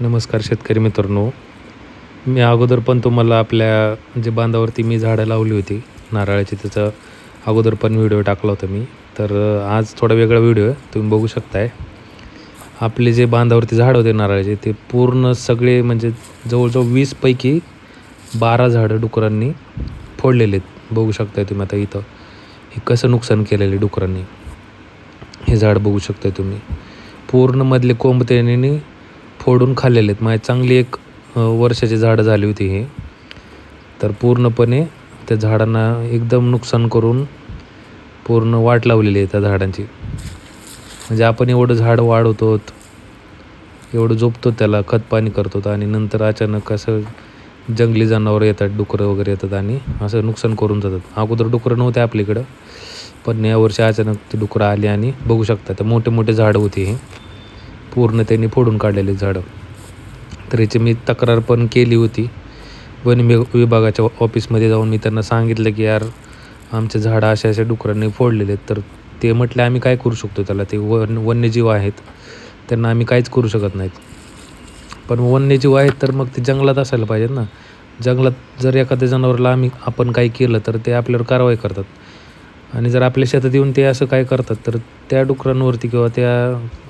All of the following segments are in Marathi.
नमस्कार शेतकरी मित्रांनो. मी अगोदर पण तुम्हाला आपल्या जे बांधावरती मी झाडं लावली होती नारळाची त्याचा अगोदर पण व्हिडिओ टाकला होता मी. तर आज थोडा वेगळा व्हिडिओ आहे तुम्ही बघू शकताय. आपले जे बांधावरती झाड होते नारळाचे ते पूर्ण सगळे म्हणजे जवळजवळ वीसपैकी बारा झाडं डुकरांनी फोडलेले आहेत. बघू शकताय तुम्ही आता इथं. हे कसं नुकसान केलेलं आहे डुकरांनी. हे झाड बघू शकताय तुम्ही. पूर्ण मधले कोंबतेने फोडून खाल्लेले आहेत. माझी चांगली एक वर्षाची झाडं झाली होती हे. तर पूर्णपणे त्या झाडांना एकदम नुकसान करून पूर्ण वाट लावलेली आहे त्या झाडांची. म्हणजे आपण एवढं झाड वाढवतो एवढं झोपतो त्याला खतपाणी करतो आणि नंतर अचानक असं जंगली जनावरं येतात डुकरं वगैरे येतात आणि असं नुकसान करून जातात. अगोदर डुकरं नव्हते आपल्याकडं पण यावर्षी अचानक ते डुकरं आली आणि बघू शकता तर मोठे मोठे झाडं होती हे. पूर्ण त्यांनी फोडून काढलेले झाडं. तर याची मी तक्रार पण केली होती. वन वि विभागाच्या ऑफिसमध्ये जाऊन मी त्यांना सांगितलं की यार आमचे झाडं अशा अशा डुकरांनी फोडलेले आहेत. तर ते म्हटले आम्ही काय करू शकतो त्याला? ते वन वन्यजीव आहेत. त्यांना आम्ही काहीच करू शकत नाहीत. पण वन्यजीव आहेत तर मग ते जंगलात असायला पाहिजेत ना. जंगलात जर एखाद्या जनावरला आम्ही आपण काही केलं तर ते आपल्यावर कारवाई करतात. आणि जर आपल्या शेतात येऊन ते असं काय करतात तर त्या डुकरांवरती किंवा त्या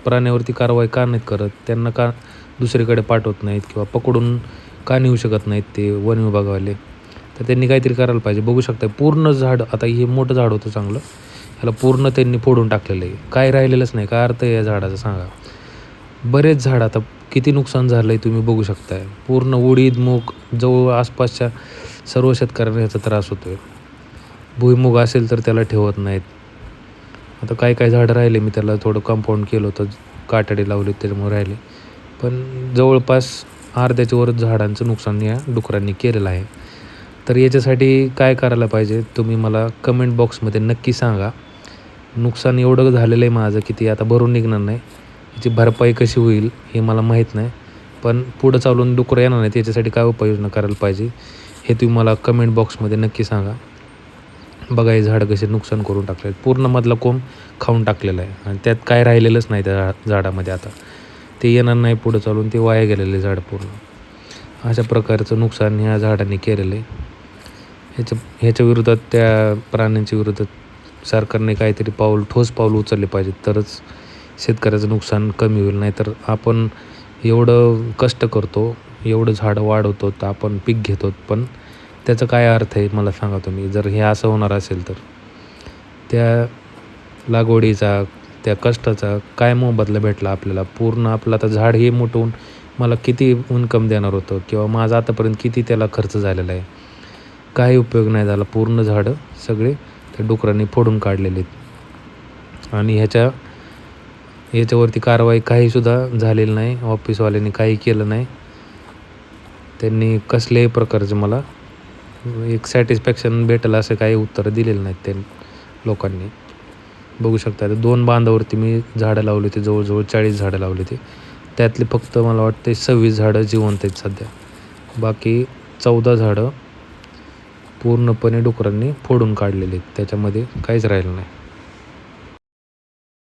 प्राण्यावरती कारवाई का नाहीत करत? त्यांना का दुसरीकडे पाठवत नाहीत किंवा पकडून का नेऊ शकत नाहीत ते वन विभागवाले? तर त्यांनी काहीतरी करायला पाहिजे. बघू शकता पूर्ण झाड आता हे मोठं झाड होतं चांगलं. ह्याला पूर्ण त्यांनी फोडून टाकलेलं आहे. काय राहिलेलंच नाही. काय अर्थ आहे या झाडाचा? सांगा. बरेच झाड आता किती नुकसान झालं आहे तुम्ही बघू शकताय. पूर्ण उडीद मूग जवळ आसपासच्या सर्व शेतकऱ्यांना ह्याचा त्रास होतो आहे भुईमुग असेल तर त्याला ठेवत नाहीत. आता काय काय झाडं राहिले मी त्याला थोडं कंपाऊंड केलं होतं काटाडे लावले त्याच्यामुळे राहिले. पण जवळपास अर्ध्याच्या वरच झाडांचं नुकसान या डुकरांनी केलेलं आहे. तर याच्यासाठी काय करायला पाहिजे तुम्ही मला कमेंट बॉक्समध्ये नक्की सांगा. नुकसान एवढं झालेलं आहे माझं की ते आता भरून निघणार नाही. याची भरपाई कशी होईल हे मला माहीत नाही. पण पुढं चालून डुकरं येणार नाही त्याच्यासाठी काय उपाययोजना करायला पाहिजे हे तुम्ही मला कमेंट बॉक्समध्ये नक्की सांगा. बघा हे झाडं कसे नुकसान करून टाकले पूर्ण मधला कोंब खाऊन टाकलेला आहे. आणि त्यात काय राहिलेलंच नाही त्या झा- झाडामध्ये आता. ते येणार नाही पुढं चालून ते वाया गेलेले झाड पूर्ण. अशा प्रकारचं नुकसान ह्या झाडांनी केलेलं आहे. ह्याच्या ह्याच्या विरोधात त्या प्राण्यांच्या विरोधात सरकारने काहीतरी पाऊल ठोस पाऊल उचलले पाहिजे तरच शेतकऱ्याचं नुकसान कमी होईल. नाहीतर आपण एवढं कष्ट करतो एवढं झाडं वाढवतो तर आपण पीक घेतो. पण त्याचा काय अर्थ आहे मला सांगा तुम्ही. जर हे असं होणार असेल तर. त्या लागवडीचा त्या कष्टाचा काय मोबदला भेटला आपल्याला? पूर्ण आपलं आता झाड हे मोठवून मला किती इन्कम देणार होतं? किंवा माझा आतापर्यंत किती त्याला खर्च झालेला आहे? काही उपयोग नाही झाला. पूर्ण झाडं सगळे त्या डुकरांनी फोडून काढलेले आहेत. आणि ह्याच्या याच्यावरती कारवाई काहीसुद्धा झालेली नाही. ऑफिसवाल्यांनी काही केलं नाही. त्यांनी कसल्याही प्रकारचं मला एक सॅटिस्फॅक्शन भेटेल असं काही उत्तरं दिलेलं नाहीत ते लोकांनी. बघू शकता दोन बांधावरती मी झाडं लावली होती जवळजवळ चाळीस झाडं लावली होती. त्यातली फक्त मला वाटते सव्वीस झाडं जिवंत आहेत सध्या. बाकी चौदा झाडं पूर्णपणे डुकरांनी फोडून काढलेली आहेत. त्याच्यामध्ये काहीच राहिलं नाही.